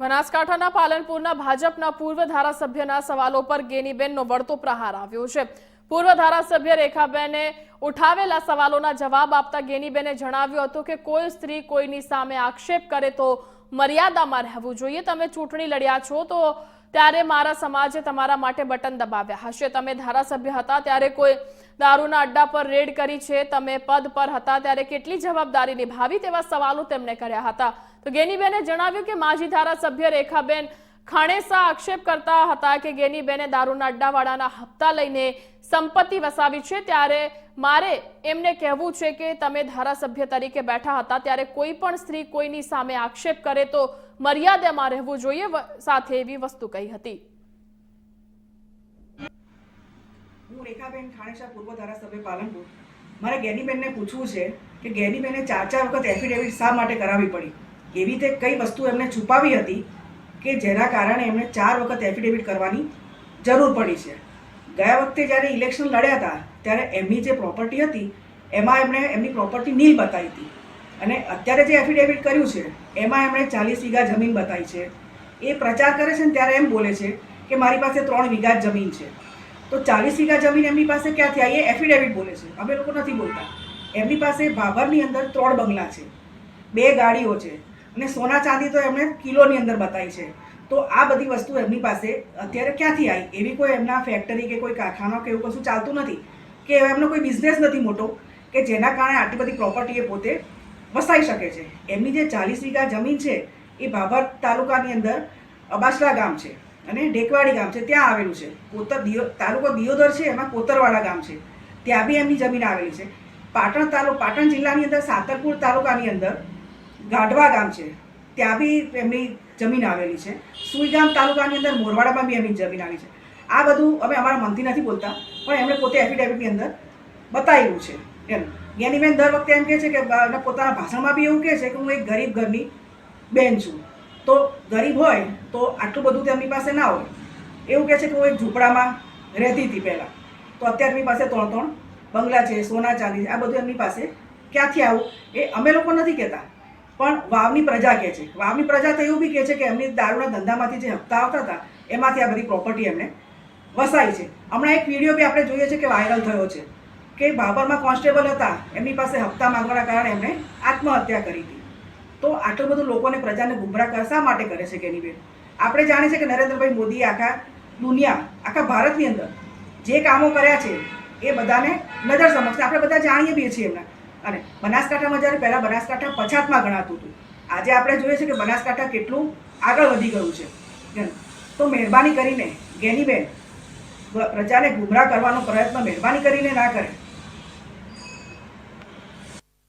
બનાસકાંઠાના પાલનપુરના ભાજપના પૂર્વ ધારાસભ્યના સવાલો પર ગેનીબેનનો વળતો પ્રહાર આવ્યો છે. પૂર્વ ધારાસભ્ય રેખાબેને ઉઠાવેલા સવાલોના જવાબ આપતા ગેનીબેને જણાવ્યું હતું કે, કોઈ સ્ત્રી કોઈની સામે આક્ષેપ કરે તો મર્યાદામાં રહેવું જોઈએ. તમે ચૂંટણી લડ્યા છો, તો ત્યારે મારા સમાજે તમારા માટે બટન દબાવ્યા હશે. તમે ધારાસભ્ય હતા, ત્યારે કોઈ દારૂના અડ્ડા પર રેડ કરી છે. તમે પદ પર હતા, ત્યારે કેટલી જવાબદારી નિભાવી તેવા સવાલો તેમણે કર્યા હતા. તો ગેનીબેને જણાવ્યું કે માજી ધારાસભ્ય રેખાબેન ખાણેસા આક્ષેપ કરતા હતા કે ગેનીબેને દારૂના અડ્ડાવાળાના હપ્તા લઈને સંપત્તિ વસાવી છે. ત્યારે મારે એમને કહેવું છે કે તમે ધારાસભ્ય તરીકે બેઠા હતા, ત્યારે કોઈ પણ સ્ત્રી કોઈની સામે આક્ષેપ કરે તો મર્યાદામાં રહેવું જોઈએ સાથે એવી વસ્તુ કહી હતી. હું રેખાબેન ખાણેશા પૂર્વ ધારાસભ્ય પાલનપુર. મારે ગેનીબેનને પૂછવું છે કે ગેનીબેને ચાર ચાર વખત એફિડેવિટ શા માટે કરાવવી પડી? એવી રીતે કઈ વસ્તુ એમને છુપાવી હતી કે જેના કારણે એમને ચાર વખત એફિડેવિટ કરવાની જરૂર પડી છે. ગયા વખતે જ્યારે ઇલેક્શન લડ્યા હતા, ત્યારે એમની જે પ્રોપર્ટી હતી, એમાં એમણે એમની પ્રોપર્ટી નીલ બતાવી હતી. અને અત્યારે જે એફિડેવિટ કર્યું છે, એમાં એમણે ચાલીસ વીઘા જમીન બતાવી છે. એ પ્રચાર કરે છે ને ત્યારે એમ બોલે છે કે મારી પાસે ત્રણ વીઘા જમીન છે. તો ચાલીસ વીઘા જમીન એમની પાસે ક્યાંથી આવી એ એફિડેવિટ બોલે છે. અમે લોકો નથી બોલતા. એમની પાસે ભાભરની અંદર ત્રણ બંગલા છે. બે ગાડીઓ છે. અને સોના ચાંદી તો એમણે કિલોની અંદર બતાવી છે. તો આ બધી વસ્તુ એમની પાસે અત્યારે ક્યાંથી આવી? એવી કોઈ એમના ફેક્ટરી કે કોઈ કારખાનો કે એવું કશું ચાલતું નથી? કે એમનો કોઈ બિઝનેસ નથી મોટો? કે જેના કારણે આટલી બધી પ્રોપર્ટી એ પોતે વસાઈ શકે છે? એમની જે ચાલીસ વીઘા જમીન છે, એ ભાભર તાલુકાની અંદર અબાસલા ગામ છે અને ઢેકવાડી ગામ છે. ત્યાં આવેલું છે. કોતર દિયો, તાલુકો દિયોદર છે, એમાં કોતરવાડા ગામ છે. ત્યાં બી એમની જમીન આવેલી છે. પાટણ તાલુ પાટણ જિલ્લાની અંદર સાતરપુર તાલુકાની અંદર ગાઢવા ગામ છે. ત્યાં બી એમની જમીન આવેલી છે. સુઈગામ તાલુકાની અંદર મોરવાડામાં બી એમની જમીન આવી છે. આ બધું અમે અમારા મનથી નથી બોલતા, પણ એમણે પોતે એફિડેવિટની અંદર બતાવ્યું છે એમ. જ્ઞાનીબેન દર વખતે એમ કહે છે કે પોતાના ભાષણમાં બી એવું કહે છે કે, હું એક ગરીબ ઘરની બેન છું. તો ગરીબ હોય, તો આટલું બધું તેમની પાસે ના હોય. એવું કહે છે કે, હું એક ઝૂંપડામાં રહેતી હતી પહેલાં. તો અત્યારે એમની પાસે ત્રણ ત્રણ બંગલા છે, સોના ચાંદી છે, આ બધું એમની પાસે ક્યાંથી આવું? એ અમે લોકો નથી કહેતા. પણ વાવની પ્રજા કહે છે. વાવની પ્રજા તો એવું બી કહે છે કે એમની દારૂના ધંધામાંથી જે હપ્તા આવતા હતા, એમાંથી આ બધી પ્રોપર્ટી એમને વસાઈ છે. હમણાં એક વીડિયો બી આપણે જોઈએ છે કે વાયરલ થયો છે કે બાબરમાં કોન્સ્ટેબલ હતા, એમની પાસે હપ્તા માંગવાના કારણે એમણે આત્મહત્યા કરી હતી. તો આટલું બધું લોકોને પ્રજાને ગુમરાહ શા માટે કરે છે કેની બેન? આપણે જાણીએ છીએ કે નરેન્દ્રભાઈ મોદીએ આખા દુનિયા, આખા ભારતની અંદર જે કામો કર્યા છે એ બધાને નજર સમક્ષ. આપણે બધા જાણીએ બી છીએ એમના. અને બનાસકાંઠામાં જ્યારે પહેલાં બનાસકાંઠા પછાતમાં ગણાતું હતું, આજે આપણે જોઈએ છે કે બનાસકાંઠા કેટલું આગળ વધી ગયું છે. તો મહેરબાની કરીને ગેનીબેન પ્રજાને ગુમરાહ કરવાનો પ્રયત્ન મહેરબાની કરીને ના કરે.